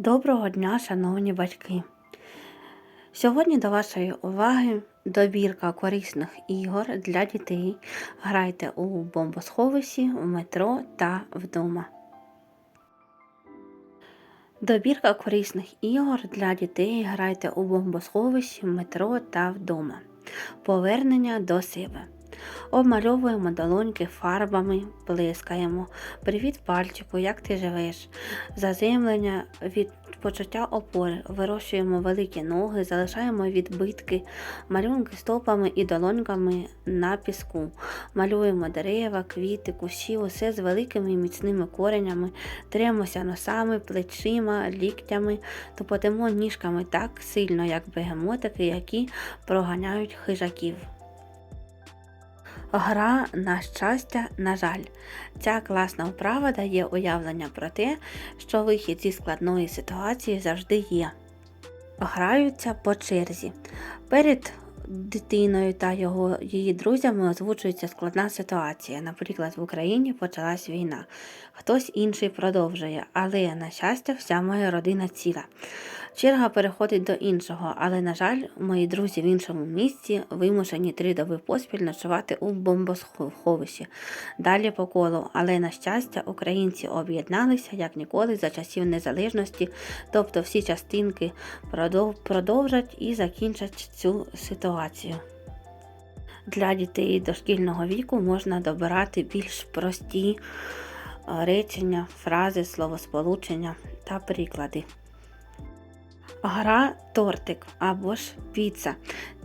Доброго дня, шановні батьки! Сьогодні до вашої уваги добірка корисних ігор для дітей. Грайте у бомбосховищі, в метро та вдома. Добірка корисних ігор для дітей. Грайте у бомбосховищі, в метро та вдома. Повернення до себе. Обмальовуємо долоньки фарбами, плескаємо. Привіт, пальчику, як ти живеш? Заземлення від почуття опори. Вирощуємо великі ноги, залишаємо відбитки, малюнки стопами і долоньками на піску. Малюємо дерева, квіти, кущі, усе з великими і міцними коренями, тремося носами, плечима, ліктями, тупотимо ніжками так сильно, як бегемотики, які проганяють хижаків. Гра на щастя, на жаль. Ця класна вправа дає уявлення про те, що вихід зі складної ситуації завжди є. Граються по черзі. Перед дитиною та його, її друзями озвучується складна ситуація. Наприклад, в Україні почалась війна. Хтось інший продовжує, але, на щастя, вся моя родина ціла. Черга переходить до іншого, але, на жаль, мої друзі в іншому місці вимушені три доби поспіль ночувати у бомбосховищі. Далі по колу, але на щастя, українці об'єдналися як ніколи за часів незалежності, тобто всі частинки продов- продовжать і закінчать цю ситуацію. Для дітей дошкільного віку можна добирати більш прості е, речення, фрази, словосполучення та приклади. Гра тортик або ж піца.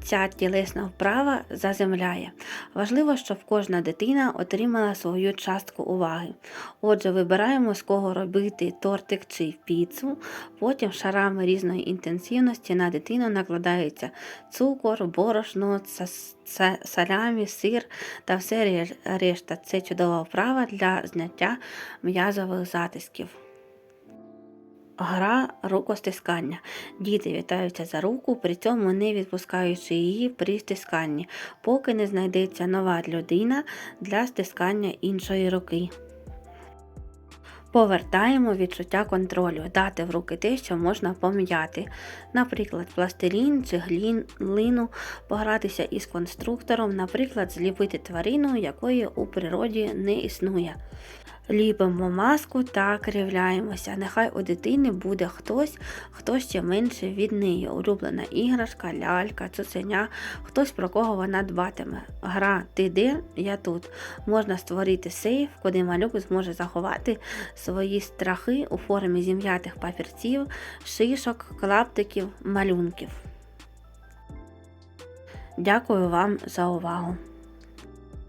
Ця тілесна вправа заземляє. Важливо, щоб кожна дитина отримала свою частку уваги. Отже, вибираємо, з кого робити тортик чи піцу. Потім шарами різної інтенсивності на дитину накладається цукор, борошно, салямі, сир та все решта. Це чудова вправа для зняття м'язових затисків. Гра рукостискання. Діти вітаються за руку, при цьому не відпускаючи її при стисканні, поки не знайдеться нова людина для стискання іншої руки. Повертаємо відчуття контролю, дати в руки те, що можна пом'яти. Наприклад, пластилін чи глину, погратися із конструктором, наприклад, зліпити тварину, якої у природі не існує. Ліпимо маску та кривляємося. Нехай у дитини буде хтось, хто ще менше від неї. Улюблена іграшка, лялька, цуценя, хтось про кого вона дбатиме. Гра Ти де? Я тут. Можна створити сейф, куди малюк зможе заховати свої страхи у формі зім'ятих папірців, шишок, клаптиків, малюнків. Дякую вам за увагу!